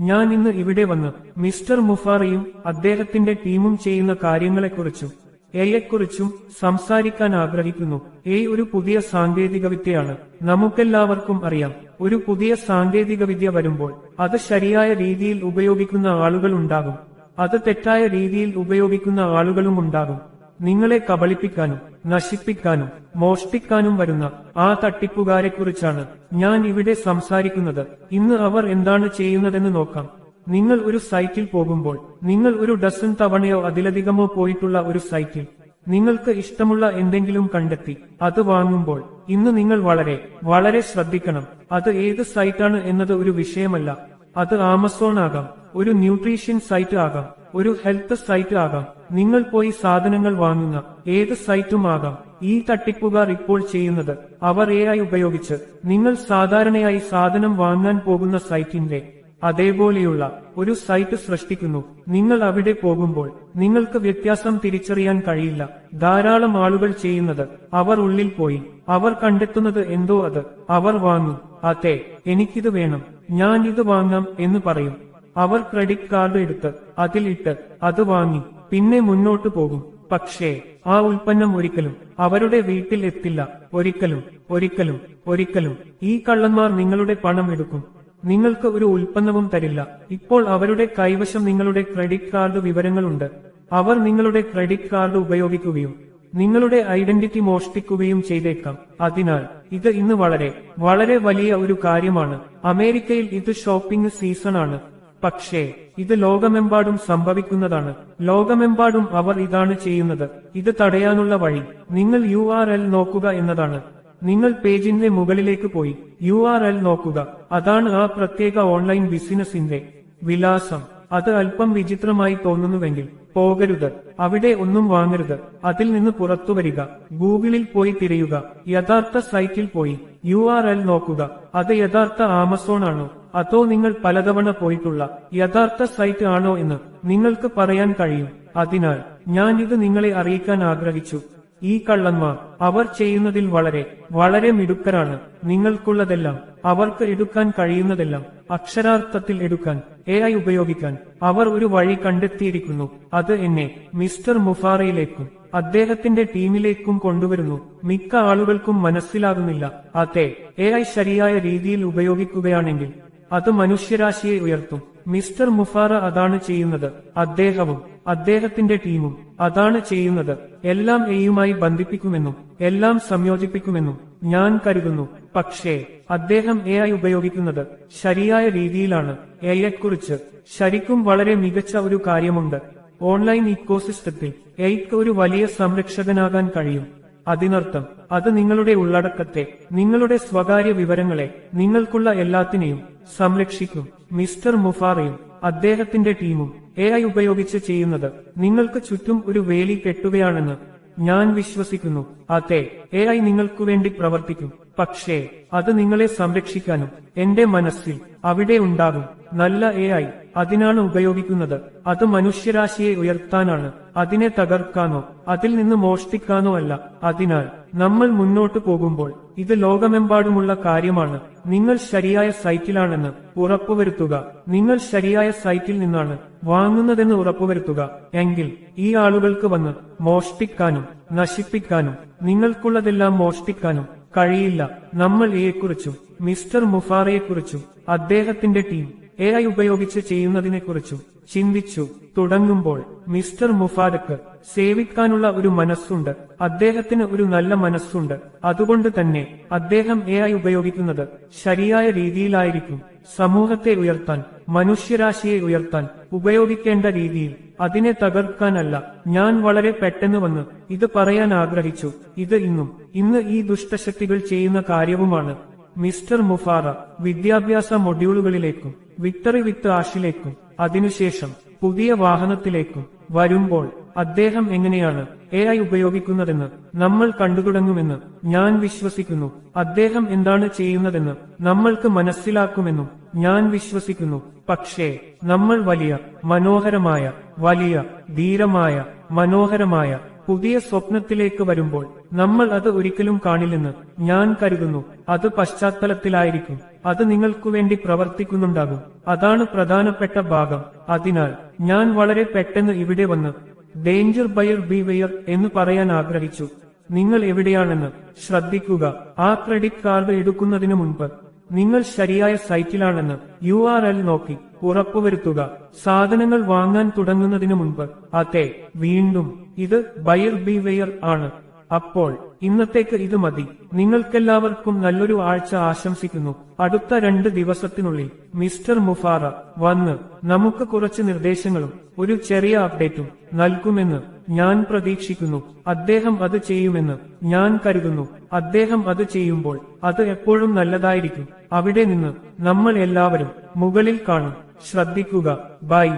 ഞാൻ ഇന്ന് ഇവിടെ വന്ന് മിസ്റ്റർ മുഫാറയും അദ്ദേഹത്തിന്റെ ടീമും ചെയ്യുന്ന കാര്യങ്ങളെക്കുറിച്ചും എയെക്കുറിച്ചും സംസാരിക്കാൻ ആഗ്രഹിക്കുന്നു. എ ഒരു പുതിയ സാങ്കേതികവിദ്യയാണ്. നമുക്കെല്ലാവർക്കും അറിയാം. ഒരു പുതിയ സാങ്കേതികവിദ്യ വരുമ്പോൾ അത് ശരിയായ രീതിയിൽ ഉപയോഗിക്കുന്ന ആളുകൾ ഉണ്ടാകും. അത് തെറ്റായ രീതിയിൽ ഉപയോഗിക്കുന്ന ആളുകളും ഉണ്ടാകും. നിങ്ങളെ കബളിപ്പിക്കാനും നശിപ്പിക്കാനും മോഷ്ടിക്കാനും വരുന്ന ആ തട്ടിപ്പുകാരെക്കുറിച്ചാണ് ഞാൻ ഇവിടെ സംസാരിക്കുന്നത്. ഇന്ന് അവർ എന്താണ് ചെയ്യുന്നതെന്ന് നോക്കാം. നിങ്ങൾ ഒരു സൈക്കിൾ പോകുമ്പോൾ നിങ്ങൾ ഒരു ഡസൻ തവണയോ അതിലധികമോ പോയിട്ടുള്ള ഒരു സൈക്കിൾ നിങ്ങൾക്ക് ഇഷ്ടമുള്ള എന്തെങ്കിലും കണ്ടെത്തി അത് വാങ്ങുമ്പോൾ ഇന്ന് നിങ്ങൾ വളരെ വളരെ ശ്രദ്ധിക്കണം അത് ഏത് സൈറ്റാണ് എന്നത് ഒരു വിഷയമല്ല അത് ആമസോൺ ആകാം ഒരു ന്യൂട്രീഷ്യൻ സൈറ്റ് ആകാം. ഒരു ഹെൽത്ത് സൈറ്റ് ആകാം നിങ്ങൾ പോയി സാധനങ്ങൾ വാങ്ങുന്ന ഏത് സൈറ്റും ആകാം ഈ തട്ടിപ്പുകാർ ഇപ്പോൾ ചെയ്യുന്നത്. അവർ എ ഉപയോഗിച്ച് നിങ്ങൾ സാധാരണയായി സാധനം വാങ്ങാൻ പോകുന്ന സൈറ്റിന്റെ അതേപോലെയുള്ള ഒരു സൈറ്റ് സൃഷ്ടിക്കുന്നു. നിങ്ങൾ അവിടെ പോകുമ്പോൾ നിങ്ങൾക്ക് വ്യത്യാസം തിരിച്ചറിയാൻ കഴിയില്ല. ധാരാളം ആളുകൾ ചെയ്യുന്നത് അവർ ഉള്ളിൽ പോയി. അവർ കണ്ടെത്തുന്നത് എന്തോ അത്. അവർ വാങ്ങും. അതെ എനിക്കിത് വേണം. ഞാൻ ഇത് വാങ്ങാം എന്ന് പറയും. അവർ ക്രെഡിറ്റ് കാർഡ് എടുത്ത് അതിലിട്ട് അത് വാങ്ങി പിന്നെ മുന്നോട്ടു പോകും. പക്ഷേ ആ ഉൽപ്പന്നം ഒരിക്കലും അവരുടെ വീട്ടിൽ എത്തില്ല. ഒരിക്കലും ഒരിക്കലും ഒരിക്കലും. ഈ കള്ളന്മാർ നിങ്ങളുടെ പണം എടുക്കും. നിങ്ങൾക്ക് ഒരു ഉൽപ്പന്നവും തരില്ല. ഇപ്പോൾ അവരുടെ കൈവശം നിങ്ങളുടെ ക്രെഡിറ്റ് കാർഡ് വിവരങ്ങളുണ്ട്. അവർ നിങ്ങളുടെ ക്രെഡിറ്റ് കാർഡ് ഉപയോഗിക്കുകയും നിങ്ങളുടെ ഐഡന്റിറ്റി മോഷ്ടിക്കുകയും ചെയ്തേക്കാം. അതിനാൽ ഇത് ഇന്ന് വളരെ വളരെ വലിയ ഒരു കാര്യമാണ്. അമേരിക്കയിൽ ഇത് ഷോപ്പിംഗ് സീസണാണ് പക്ഷേ ഇത് ലോകമെമ്പാടും സംഭവിക്കുന്നതാണ്. ലോകമെമ്പാടും അവർ ഇതാണ് ചെയ്യുന്നത്. ഇത് തടയാനുള്ള വഴി. നിങ്ങൾ യു നോക്കുക എന്നതാണ്. നിങ്ങൾ പേജിന്റെ മുകളിലേക്ക് പോയി യു നോക്കുക. അതാണ് ആ പ്രത്യേക ഓൺലൈൻ ബിസിനസിന്റെ വിലാസം. അത് അല്പം വിചിത്രമായി തോന്നുന്നുവെങ്കിൽ പോകരുത്. അവിടെ ഒന്നും വാങ്ങരുത്. അതിൽ നിന്ന് പുറത്തു വരിക. ഗൂഗിളിൽ പോയി തിരയുക. യഥാർത്ഥ സൈറ്റിൽ പോയി യു നോക്കുക. അത് യഥാർത്ഥ ആമസോൺ ആണോ? അതോ നിങ്ങൾ പലതവണ പോയിട്ടുള്ള യഥാർത്ഥ സൈറ്റ് ആണോ എന്ന് നിങ്ങൾക്ക് പറയാൻ കഴിയും. അതിനാൽ ഞാൻ ഇത് നിങ്ങളെ അറിയിക്കാൻ ആഗ്രഹിച്ചു. ഈ കള്ളന്മാർ അവർ ചെയ്യുന്നതിൽ വളരെ വളരെ മിടുക്കരാണ്. നിങ്ങൾക്കുള്ളതെല്ലാം അവർക്ക് എടുക്കാൻ കഴിയുന്നതെല്ലാം അക്ഷരാർത്ഥത്തിൽ എടുക്കാൻ എ ഐ ഉപയോഗിക്കാൻ അവർ ഒരു വഴി കണ്ടെത്തിയിരിക്കുന്നു. അത് എന്നെ മിസ്റ്റർ മുഫാറയിലേക്കും അദ്ദേഹത്തിന്റെ ടീമിലേക്കും കൊണ്ടുവരുന്നു. മിക്ക ആളുകൾക്കും മനസ്സിലാകുന്നില്ല. അതെ എ ഐ ശരിയായ രീതിയിൽ ഉപയോഗിക്കുകയാണെങ്കിൽ അത് മനുഷ്യരാശിയെ ഉയർത്തും. മിസ്റ്റർ മുഫാറ അതാണ് ചെയ്യുന്നത്. അദ്ദേഹവും അദ്ദേഹത്തിന്റെ ടീമും അതാണ് ചെയ്യുന്നത്. എല്ലാം എയുമായി ബന്ധിപ്പിക്കുമെന്നും എല്ലാം സംയോജിപ്പിക്കുമെന്നും ഞാൻ കരുതുന്നു. പക്ഷേ അദ്ദേഹം എ ഐ ഉപയോഗിക്കുന്നത് ശരിയായ രീതിയിലാണ്. എയെക്കുറിച്ച് ശരിക്കും വളരെ മികച്ച ഒരു കാര്യമുണ്ട്. ഓൺലൈൻ ഇക്കോസിസ്റ്റത്തിൽ എയ്ക്ക് ഒരു വലിയ സംരക്ഷകനാകാൻ കഴിയും. അതിനർത്ഥം അത് നിങ്ങളുടെ ഉള്ളടക്കത്തെ നിങ്ങളുടെ സ്വകാര്യ വിവരങ്ങളെ നിങ്ങൾക്കുള്ള എല്ലാത്തിനെയും സംരക്ഷിക്കും. മിസ്റ്റർ മുഫാറയും അദ്ദേഹത്തിന്റെ ടീമും എ ഐ ഉപയോഗിച്ച് ചെയ്യുന്നത് നിങ്ങൾക്ക് ചുറ്റും ഒരു വേലി കെട്ടുകയാണെന്ന് ഞാൻ വിശ്വസിക്കുന്നു. അതെ എ ഐ നിങ്ങൾക്കു വേണ്ടി പ്രവർത്തിക്കും. പക്ഷേ അത് നിങ്ങളെ സംരക്ഷിക്കാനും എന്റെ മനസ്സിൽ അവിടെ ഉണ്ടാകും. നല്ല എ ഐ അതിനാണ് ഉപയോഗിക്കുന്നത്. അത് മനുഷ്യരാശിയെ ഉയർത്താനാണ്. അതിനെ തകർക്കാനോ അതിൽ നിന്ന് മോഷ്ടിക്കാനോ അല്ല. അതിനാൽ നമ്മൾ മുന്നോട്ടു പോകുമ്പോൾ ഇത് ലോകമെമ്പാടുമുള്ള കാര്യമാണ്. നിങ്ങൾ ശരിയായ സൈറ്റിലാണെന്ന് ഉറപ്പുവരുത്തുക. നിങ്ങൾ ശരിയായ സൈറ്റിൽ നിന്നാണ് വാങ്ങുന്നതെന്ന് ഉറപ്പുവരുത്തുക. എങ്കിൽ ഈ ആളുകൾക്ക് വന്ന് മോഷ്ടിക്കാനും നശിപ്പിക്കാനും നിങ്ങൾക്കുള്ളതെല്ലാം മോഷ്ടിക്കാനും കഴിയില്ല. നമ്മൾ എയെക്കുറിച്ചും മിസ്റ്റർ മുഫാറയെക്കുറിച്ചും അദ്ദേഹത്തിന്റെ ടീം എ ഐ ഉപയോഗിച്ച് ചെയ്യുന്നതിനെക്കുറിച്ചും ചിന്തിച്ചു തുടങ്ങുമ്പോൾ മിസ്റ്റർ മുഫാരക്ക് സേവിക്കാനുള്ള ഒരു മനസ്സുണ്ട്. അദ്ദേഹത്തിന് ഒരു നല്ല മനസ്സുണ്ട്. അതുകൊണ്ട് തന്നെ അദ്ദേഹം എ ഐ ഉപയോഗിക്കുന്നത് ശരിയായ രീതിയിലായിരിക്കും. സമൂഹത്തെ ഉയർത്താൻ മനുഷ്യരാശിയെ ഉയർത്താൻ ഉപയോഗിക്കേണ്ട രീതിയിൽ. അതിനെ തകർക്കാനല്ല. ഞാൻ വളരെ പെട്ടെന്ന് വന്ന് ഇത് പറയാൻ ആഗ്രഹിച്ചു. ഇത് ഇന്നും ഇന്ന് ഈ ദുഷ്ടശക്തികൾ ചെയ്യുന്ന കാര്യവുമാണ്. മിസ്റ്റർ മുഫാറ വിദ്യാഭ്യാസ മൊഡ്യൂളുകളിലേക്കും വിക്ടറി വിത്ത് ആഷിലേക്കും അതിനുശേഷം പുതിയ വാഹനത്തിലേക്കും വരുമ്പോൾ അദ്ദേഹം എങ്ങനെയാണ് എ ഐ ഉപയോഗിക്കുന്നതെന്ന് നമ്മൾ കണ്ടുതുടങ്ങുമെന്ന് ഞാൻ വിശ്വസിക്കുന്നു. അദ്ദേഹം എന്താണ് ചെയ്യുന്നതെന്ന് നമ്മൾക്ക് മനസ്സിലാക്കുമെന്നും ഞാൻ വിശ്വസിക്കുന്നു. പക്ഷേ നമ്മൾ വലിയ മനോഹരമായ വലിയ ധീരമായ മനോഹരമായ പുതിയ സ്വപ്നത്തിലേക്ക് വരുമ്പോൾ നമ്മൾ അത് ഒരിക്കലും കാണില്ലെന്ന് ഞാൻ കരുതുന്നു. അത് പശ്ചാത്തലത്തിലായിരിക്കും. അത് നിങ്ങൾക്കു വേണ്ടി പ്രവർത്തിക്കുന്നുണ്ടാകും. അതാണ് പ്രധാനപ്പെട്ട ഭാഗം. അതിനാൽ ഞാൻ വളരെ പെട്ടെന്ന് ഇവിടെ വന്ന് ഡേഞ്ചർ ബയർ ബി വെയർ എന്ന് പറയാൻ ആഗ്രഹിച്ചു. നിങ്ങൾ എവിടെയാണെന്ന് ശ്രദ്ധിക്കുക. ആ ക്രെഡിറ്റ് കാർഡ് എടുക്കുന്നതിനു മുൻപ് നിങ്ങൾ ശരിയായ സൈറ്റിലാണെന്ന് യു ആർ എൽ നോക്കി ഉറപ്പുവരുത്തുക. സാധനങ്ങൾ വാങ്ങാൻ തുടങ്ങുന്നതിനു മുൻപ് അതെ വീണ്ടും ഇത് ബയർ ബി വെയർ ആണ്. അപ്പോൾ ഇന്നത്തേക്ക് ഇത് മതി. നിങ്ങൾക്കെല്ലാവർക്കും നല്ലൊരു ആഴ്ച ആശംസിക്കുന്നു. അടുത്ത രണ്ട് ദിവസത്തിനുള്ളിൽ മിസ്റ്റർ മുഫാറ വന്ന് നമുക്ക് കുറച്ച് നിർദ്ദേശങ്ങളും ഒരു ചെറിയ അപ്ഡേറ്റും നൽകുമെന്ന് ഞാൻ പ്രതീക്ഷിക്കുന്നു. അദ്ദേഹം അത് ചെയ്യുമെന്ന് ഞാൻ കരുതുന്നു. അദ്ദേഹം അത് ചെയ്യുമ്പോൾ അത് എപ്പോഴും നല്ലതായിരിക്കും. അവിടെ നിന്ന് നമ്മൾ എല്ലാവരും മുകളിൽ കാണും. ശ്രദ്ധിക്കുക. ബൈ.